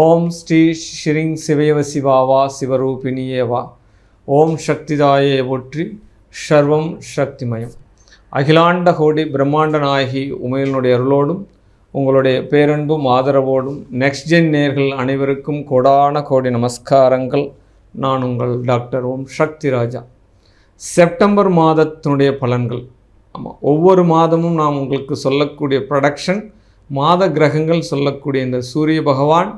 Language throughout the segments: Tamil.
ஓம் ஸ்ரீ ஸ்ரீங் சிவயவ சிவாவா சிவரூபிணியேவா. ஓம் சக்திதாயே ஒற்றி சர்வம் சக்திமயம். அகிலாண்ட கோடி பிரம்மாண்ட நாயகி உமையினுடைய அருளோடும் உங்களுடைய பேரன்பும் ஆதரவோடும் நெக்ஸ்ட் ஜென் நேர்கள் அனைவருக்கும் கோடான கோடி நமஸ்காரங்கள். நான் உங்கள் டாக்டர் ஓம் சக்தி ராஜா. செப்டம்பர் மாதத்தினுடைய பலன்கள். ஆமாம் ஒவ்வொரு மாதமும் நாம் உங்களுக்கு சொல்லக்கூடிய ப்ரொடக்ஷன் மாத கிரகங்கள் சொல்லக்கூடிய இந்த சூரிய பகவான்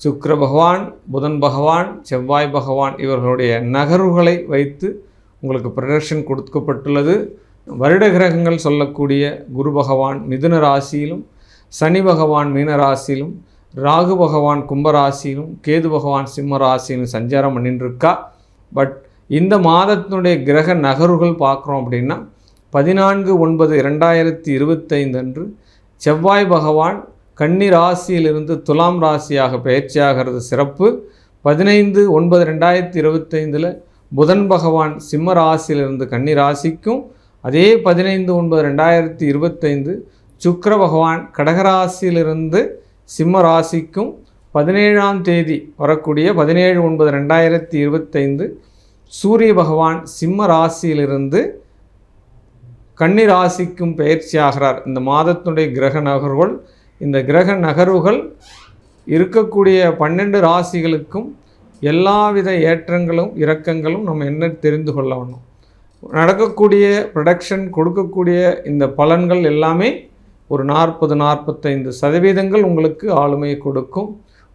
சுக்கர பகவான் புதன் பகவான் செவ்வாய் பகவான் இவர்களுடைய நகர்வுகளை வைத்து உங்களுக்கு ப்ரொடக்ஷன் கொடுக்கப்பட்டுள்ளது. வருட கிரகங்கள் சொல்லக்கூடிய குரு பகவான் மிதுன ராசியிலும் சனி பகவான் மீன ராசியிலும் ராகு பகவான் கும்பராசியிலும் கேது பகவான் சிம்ம ராசியிலும் சஞ்சாரம் பண்ணிட்டுருக்கா பட் இந்த மாதத்தினுடைய கிரக நகர்வுகள் பார்க்குறோம் அப்படின்னா பதினான்கு ஒன்பது இரண்டாயிரத்தி இருபத்தைந்து அன்று செவ்வாய் பகவான் கன்னி ராசியிலிருந்து துலாம் ராசியாக பயிற்சியாகிறது சிறப்பு. பதினைந்து ஒன்பது ரெண்டாயிரத்தி இருபத்தைந்தில் புதன் பகவான் சிம்ம ராசியிலிருந்து கன்னி ராசிக்கும். அதே பதினைந்து ஒன்பது ரெண்டாயிரத்தி இருபத்தைந்து சுக்கர பகவான் கடகராசியிலிருந்து சிம்ம ராசிக்கும். பதினேழாம் தேதி வரக்கூடிய பதினேழு ஒன்பது ரெண்டாயிரத்தி இருபத்தைந்து சூரிய பகவான் சிம்ம ராசியிலிருந்து கன்னி ராசிக்கும் பயிற்சியாகிறார். இந்த மாதத்தினுடைய கிரக நகர்வுகள் இந்த கிரக நகர்வுகள் இருக்கக்கூடிய பன்னெண்டு ராசிகளுக்கும் எல்லாவித ஏற்றங்களும் இறக்கங்களும் நம்ம என்ன தெரிந்து கொள்ள வேணும் நடக்கக்கூடிய ப்ரொடக்ஷன் கொடுக்கக்கூடிய இந்த பலன்கள் எல்லாமே ஒரு நாற்பது நாற்பத்தைந்து சதவீதங்கள் உங்களுக்கு ஆளுமையை கொடுக்கும்.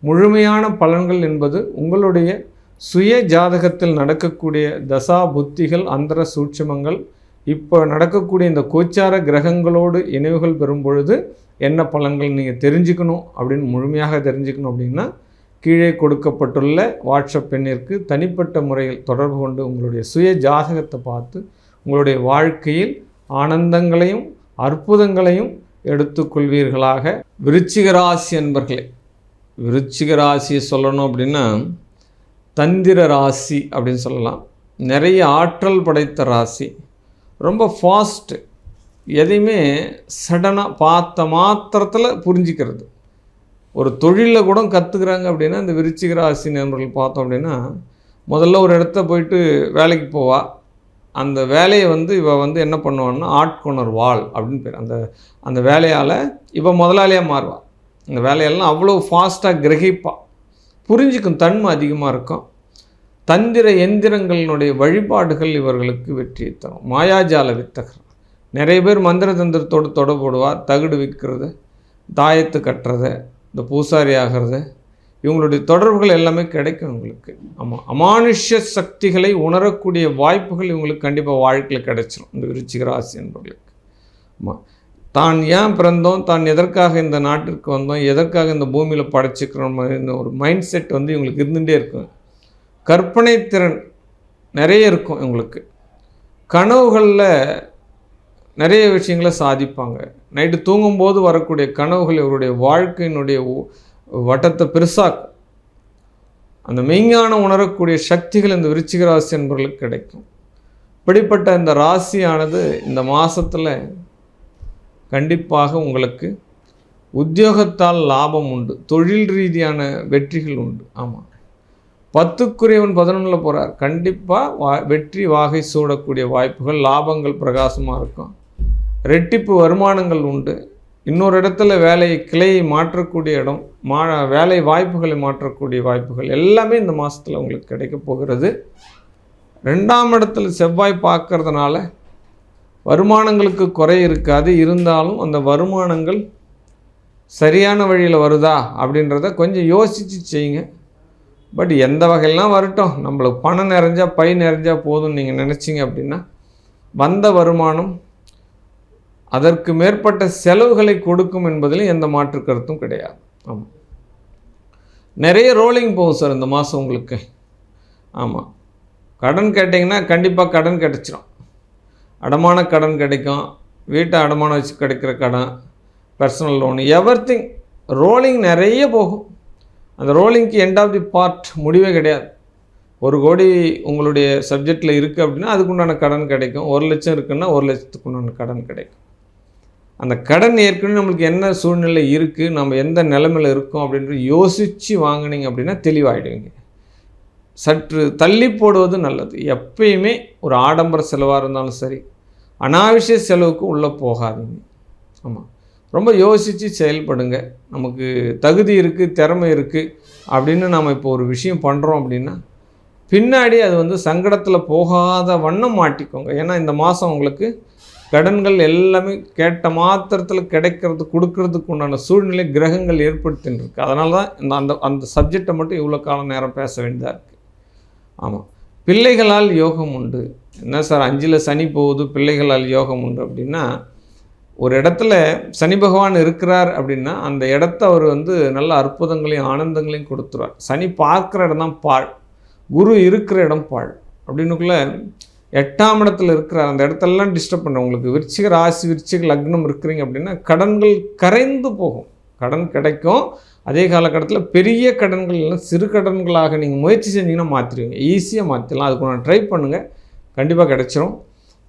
முழுமையான பலன்கள் என்பது உங்களுடைய சுய ஜாதகத்தில் நடக்கக்கூடிய தசா புத்திகள் அந்தர சூட்சமங்கள் இப்போ நடக்கக்கூடிய இந்த கோச்சார கிரகங்களோடு இணைவுகள் பெறும் பொழுது என்ன பலன்கள் நீங்கள் தெரிஞ்சுக்கணும் அப்படின்னு முழுமையாக தெரிஞ்சுக்கணும் அப்படின்னா கீழே கொடுக்கப்பட்டுள்ள வாட்ஸ்அப் எண்ணிற்கு தனிப்பட்ட முறையில் தொடர்பு கொண்டு உங்களுடைய சுய ஜாதகத்தை பார்த்து உங்களுடைய வாழ்க்கையில் ஆனந்தங்களையும் அற்புதங்களையும் எடுத்துக்கொள்வீர்களாக. விருச்சிக ராசி அன்பர்களே விருச்சிக ராசியை சொல்லணும் அப்படின்னா தந்திர ராசி அப்படின்னு சொல்லலாம். நிறைய ஆற்றல் படைத்த ராசி. ரொம்ப ஃபாஸ்ட்டு எதையுமே சடனாக பார்த்த மாத்திரத்தில் புரிஞ்சிக்கிறது. ஒரு தொழிலில் கூட கற்றுக்குறாங்க அப்படின்னா இந்த விருச்சிக ராசி நண்பர்கள் பார்த்தோம் அப்படின்னா முதல்ல ஒரு இடத்த போயிட்டு வேலைக்கு போவா. அந்த வேலையை வந்து இவ வந்து என்ன பண்ணுவான்னா ஆட்கொணர் வாள் அப்படின்னு பேர். அந்த அந்த வேலையால் இவ முதலாளியாக மாறுவாள் அந்த வேலையெல்லாம் அவ்வளோ ஃபாஸ்ட்டாக கிரகிப்பாள் புரிஞ்சிக்கும் தன்மை அதிகமாக இருக்கும். தந்திர எந்திரங்களினுடைய வழிபாடுகள் இவர்களுக்கு வெற்றியை தரும். மாயாஜால வித்தகர் நிறைய பேர் மந்திர தந்திரத்தோடு தொடர்புடுவார் தகுடு விற்கிறது தாயத்து கட்டுறது இந்த பூசாரி ஆகிறது. இவங்களுடைய தொடர்புகள் எல்லாமே கிடைக்கும் உங்களுக்கு ஆமாம் அமானுஷ்ய சக்திகளை உணரக்கூடிய வாய்ப்புகள் இவங்களுக்கு கண்டிப்பாக வாழ்க்கையில் கிடைச்சிடும் இந்த விருச்சிக ராசி என்பவர்களுக்கு. ஆமாம் தான் ஏன் பிறந்தோம் தான் எதற்காக இந்த நாட்டிற்கு வந்தோம் எதற்காக இந்த பூமியில் படைச்சிக்கிறோம் இந்த ஒரு மைண்ட் செட் வந்து இவங்களுக்கு இருந்துகிட்டே இருக்கும். கற்பனை திறன் நிறைய இருக்கும் இவங்களுக்கு. கனவுகளில் நிறைய விஷயங்களை சாதிப்பாங்க. நைட்டு தூங்கும்போது வரக்கூடிய கனவுகள் இவருடைய வாழ்க்கையினுடைய வட்டத்தை பெருசாக்கும். அந்த மெய்ஞான உணரக்கூடிய சக்திகள் இந்த விருச்சிக ராசி என்பவர்களுக்கு கிடைக்கும். இப்படிப்பட்ட இந்த ராசியானது இந்த மாதத்தில் கண்டிப்பாக உங்களுக்கு உத்தியோகத்தால் லாபம் உண்டு. தொழில் ரீதியான வெற்றிகள் உண்டு. ஆமாம் பத்துக்குரியவன் பதினொன்றில் போகிறார் கண்டிப்பாக வா வெற்றி வாகை சூடக்கூடிய வாய்ப்புகள் லாபங்கள் பிரகாசமாக இருக்கும். ரெட்டிப்பு வருமானங்கள் உண்டு. இன்னொரு இடத்துல வேலையை கிளையை மாற்றக்கூடிய இடம் மா வேலை வாய்ப்புகளை மாற்றக்கூடிய வாய்ப்புகள் எல்லாமே இந்த மாதத்தில் உங்களுக்கு கிடைக்க போகிறது. ரெண்டாம் இடத்துல செவ்வாய் பார்க்கறதுனால வருமானங்களுக்கு குறை இருக்காது. இருந்தாலும் அந்த வருமானங்கள் சரியான வழியில் வருதா அப்படின்றத கொஞ்சம் யோசித்து செய்யுங்க. பட் எந்த வகையெல்லாம் வரட்டும் நம்மளுக்கு பணம் நிறைஞ்சா பை நிறைஞ்சா போதும்னு நீங்கள் நினச்சிங்க அப்படின்னா வந்த வருமானம் அதற்கு மேற்பட்ட செலவுகளை கொடுக்கும் என்பதில் எந்த மாற்று கருத்தும் கிடையாது. ஆமாம் நிறைய ரோலிங் போகும் சார் இந்த மாதம் உங்களுக்கு. ஆமாம் கடன் கேட்டிங்கன்னா கண்டிப்பாக கடன் கிடச்சிரும். அடமான கடன் கிடைக்கும். வீட்டை அடமானம் வச்சு கிடைக்கிற கடன் personal loan everything rolling நிறைய போகும். அந்த ரோலிங்க்கு எண்ட் ஆஃப் தி பார்ட் முடிவே கிடையாது. ஒரு கோடி உங்களுடைய சப்ஜெக்டில் இருக்குது அப்படின்னா அதுக்குண்டான கடன் கிடைக்கும். ஒரு லட்சம் இருக்குன்னா ஒரு லட்சத்துக்கு உண்டான கடன் கிடைக்கும். அந்த கடன் ஏற்கனவே நம்மளுக்கு என்ன சூழ்நிலை இருக்குது நம்ம எந்த நிலமையில் இருக்கோம் அப்படின்றது யோசித்து வாங்கினீங்க அப்படின்னா தெளிவாயிடுவீங்க. சற்று தள்ளி போடுவது நல்லது. எப்பயுமே ஒரு ஆடம்பர செலவாக இருந்தாலும் சரி அனாவசிய செலவுக்கு உள்ளே போகாதீங்க. ஆமாம் ரொம்ப யோசித்து செயல்படுங்க. நமக்கு தகுதி இருக்குது திறமை இருக்குது அப்படின்னு நம்ம இப்போ ஒரு விஷயம் பண்ணுறோம் அப்படின்னா பின்னாடி அது வந்து சங்கடத்தில் போகாத வண்ணம் மாட்டிக்கோங்க. ஏன்னா இந்த மாதம் உங்களுக்கு கடன்கள் எல்லாமே கேட்ட மாத்திரத்தில் கிடைக்கிறது கொடுக்கறதுக்கு உண்டான சூழ்நிலை கிரகங்கள் ஏற்படுத்தின்னு இருக்கு அதனால தான் இந்த அந்த அந்த சப்ஜெக்டை மட்டும் இவ்வளோ காலம் நேரம் பேச வேண்டியதாக இருக்குது ஆமாம் பிள்ளைகளால் யோகம் உண்டு. என்ன சார் அஞ்சில் சனி போகுது பிள்ளைகளால் யோகம் உண்டு அப்படின்னா ஒரு இடத்துல சனி பகவான் இருக்கிறார் அப்படின்னா அந்த இடத்த அவர் வந்து நல்ல அற்புதங்களையும் ஆனந்தங்களையும் கொடுத்துருவார். சனி பார்க்குற இடம் தான் பாழ். குரு இருக்கிற இடம் பாழ். அப்படின்னுக்குள்ளே எட்டாம் இடத்துல இருக்கிற அந்த இடத்தெல்லாம் டிஸ்டர்ப் பண்ண உங்களுக்கு விருச்சிக ராசி விருச்சிக லக்னம் இருக்கிறீங்க அப்படின்னா கடன்கள் கரைந்து போகும். கடன் கிடைக்கும். அதே காலகட்டத்தில் பெரிய கடன்கள் எல்லாம் சிறு கடன்களாக நீங்கள் முயற்சி செஞ்சீங்கன்னா மாற்றிடுவீங்க ஈஸியாக மாற்றிடலாம் அதுக்கு நான் ட்ரை பண்ணுங்கள் கண்டிப்பாக கிடச்சிரும்.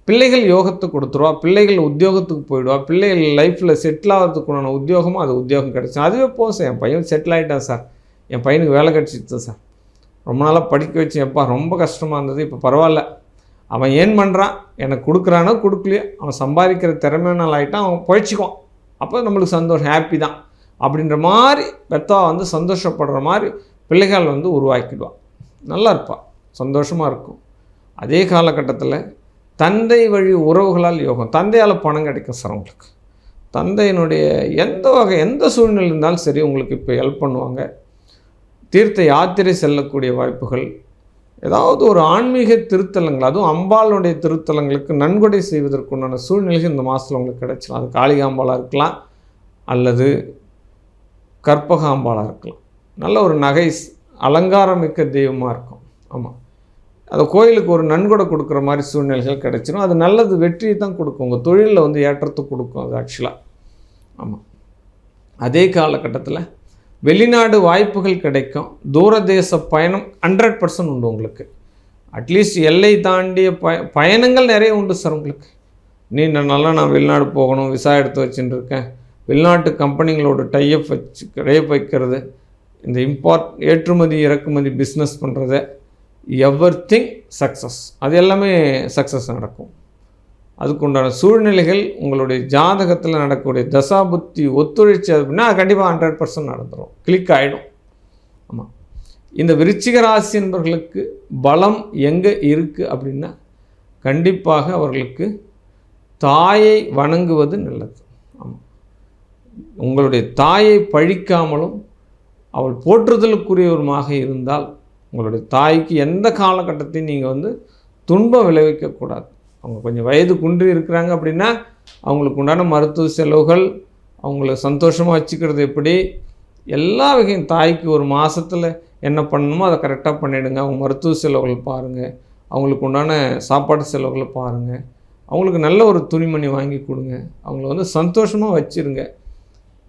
பிள்ளைகள் யோகத்தை கொடுத்துருவா. பிள்ளைகள் உத்தியோகத்துக்கு போயிடுவா. பிள்ளைகள் லைஃப்பில் செட்டில் ஆகிறதுக்குண்டான உத்தியோகமும் அது உத்தியோகம் கிடச்சி அதுவே போதும். சார் என் பையன் செட்டில் ஆகிட்டான் சார் என் பையனுக்கு வேலை கிடச்சிச்சு சார் ரொம்ப நாளாக படிக்க வச்சு எப்பா ரொம்ப கஷ்டமாக இருந்தது. இப்போ பரவாயில்ல. அவன் ஏன் பண்ணுறான் எனக்கு கொடுக்குறானோ கொடுக்கலையோ அவன் சம்பாதிக்கிற திறமையினால் ஆகிட்டான் அவன் பழிச்சிக்குவான். அப்போ நம்மளுக்கு சந்தோஷம் ஹாப்பி தான். அப்படின்ற மாதிரி பெத்தா வந்து சந்தோஷப்படுற மாதிரி பிள்ளைகள் வந்து உருவாக்கிடுவான். நல்லா இருப்பாள் சந்தோஷமாக இருக்கும். அதே காலகட்டத்தில் தந்தை வழி உறவுகளால் யோகம். தந்தையால் பணம் கிடைக்கும் சார் உங்களுக்கு. தந்தையினுடைய எந்த வகை எந்த சூழ்நிலை இருந்தாலும் சரி உங்களுக்கு இப்போ ஹெல்ப் பண்ணுவாங்க. தீர்த்த யாத்திரை செல்லக்கூடிய வாய்ப்புகள் ஏதாவது ஒரு ஆன்மீக திருத்தலங்கள் அதுவும் அம்பாளுடைய திருத்தலங்களுக்கு நன்கொடை செய்வதற்குண்டான சூழ்நிலைகள் இந்த மாதத்தில் உங்களுக்கு கிடைச்சலாம் அது காளிகாம்பாலாக இருக்கலாம் அல்லது கற்பகாம்பாளாக இருக்கலாம். நல்ல ஒரு நகை அலங்காரமிக்க தெய்வமாக இருக்கும். ஆமாம் அந்த கோயிலுக்கு ஒரு நன்கொடை கொடுக்குற மாதிரி சூழ்நிலைகள் கிடைச்சிடும் அது நல்லது வெற்றியை தான் கொடுக்கும். உங்கள் தொழிலில் வந்து ஏற்றத்தை கொடுக்கும் அது ஆக்சுவலாக ஆமாம் அதே காலகட்டத்தில் வெளிநாடு வாய்ப்புகள் கிடைக்கும். தூரதேச பயணம் ஹண்ட்ரட் பர்சன்ட் உண்டு உங்களுக்கு. அட்லீஸ்ட் எல்லை தாண்டிய பய பயணங்கள் நிறைய உண்டு சார் உங்களுக்கு. நீண்ட நாளாக நான் வெளிநாடு போகணும் விசா எடுத்து வச்சுட்டு இருக்கேன். வெளிநாட்டு கம்பெனிகளோட டையப் வச்சு டையப் வைக்கிறது இந்த இம்பார்ட் ஏற்றுமதி இறக்குமதி பிஸ்னஸ் பண்ணுறது எவ்ரி திங் சக்ஸஸ் அது எல்லாமே சக்ஸஸ் நடக்கும். அதுக்குண்டான சூழ்நிலைகள் உங்களுடைய ஜாதகத்தில் நடக்கக்கூடிய தசாபுத்தி ஒத்துழைச்சி அப்படின்னா அது கண்டிப்பாக ஹண்ட்ரட் பர்சன்ட் நடந்துடும் கிளிக் ஆகிடும் ஆமாம் இந்த விருச்சிக ராசி என்பவர்களுக்கு பலம் எங்கே இருக்குது அப்படின்னா கண்டிப்பாக அவர்களுக்கு தாயை வணங்குவது நல்லது. ஆமாம் உங்களுடைய தாயை பழிக்காமலும் அவள் போற்றுதலுக்குரியவருமாக இருந்தால் உங்களுடைய தாய்க்கு எந்த காலகட்டத்தையும் நீங்கள் வந்து துன்பம் விளைவிக்கக்கூடாது. அவங்க கொஞ்சம் வயது குன்றி இருக்கிறாங்க அப்படின்னா அவங்களுக்கு உண்டான மருத்துவ செலவுகள் அவங்கள சந்தோஷமாக வச்சுக்கிறது எப்படி? எல்லா வகையும் தாய்க்கு ஒரு மாதத்தில் என்ன பண்ணணுமோ அதை கரெக்டாக பண்ணிவிடுங்க அவங்க மருத்துவ செலவுகள் பாருங்கள் அவங்களுக்கு உண்டான சாப்பாடு செலவுகளை பாருங்கள் அவங்களுக்கு நல்ல ஒரு துணிமணி வாங்கி கொடுங்க. அவங்கள வந்து சந்தோஷமாக வச்சுருங்க.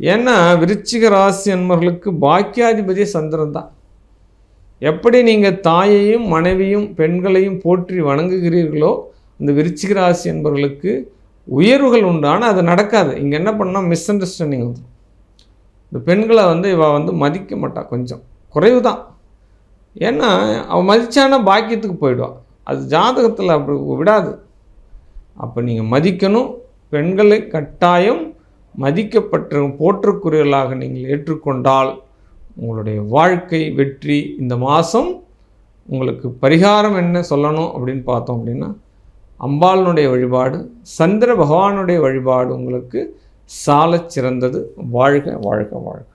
ஏன்னா விருச்சிக ராசி அன்பர்களுக்கு பாக்கியாதிபதி சந்திரன் தான். எப்படி நீங்கள் தாயையும் மனைவியும் பெண்களையும் போற்றி வணங்குகிறீர்களோ இந்த விருச்சிக ராசி என்பவர்களுக்கு உயர்வுகள் உண்டு ஆனால் அது நடக்காது. இங்கே என்ன பண்ணால் மிஸ் அண்டர்ஸ்டாண்டிங் வந்து. இந்த பெண்களை வந்து இவள் வந்து மதிக்க மாட்டாள் கொஞ்சம். குறைவு தான் ஏன்னா அவள் மதித்தானா பாக்கியத்துக்கு போயிடுவாள் அது ஜாதகத்தில் அப்படி விடாது. அப்போ நீங்கள் மதிக்கணும். பெண்களை கட்டாயம் மதிக்கப்பட்ட போற்றுக்குரியலாக நீங்கள் ஏற்றுக்கொண்டால் உங்களுடைய வாழ்க்கை வெற்றி இந்த மாதம் உங்களுக்கு பரிகாரம் என்ன சொல்லணும் அப்படின்னு பார்த்தோம் அப்படின்னா அம்பாளனுடைய வழிபாடு சந்திர பகவானுடைய வழிபாடு உங்களுக்கு சாலச் சிறந்தது. வாழ்க வாழ்க வாழ்க.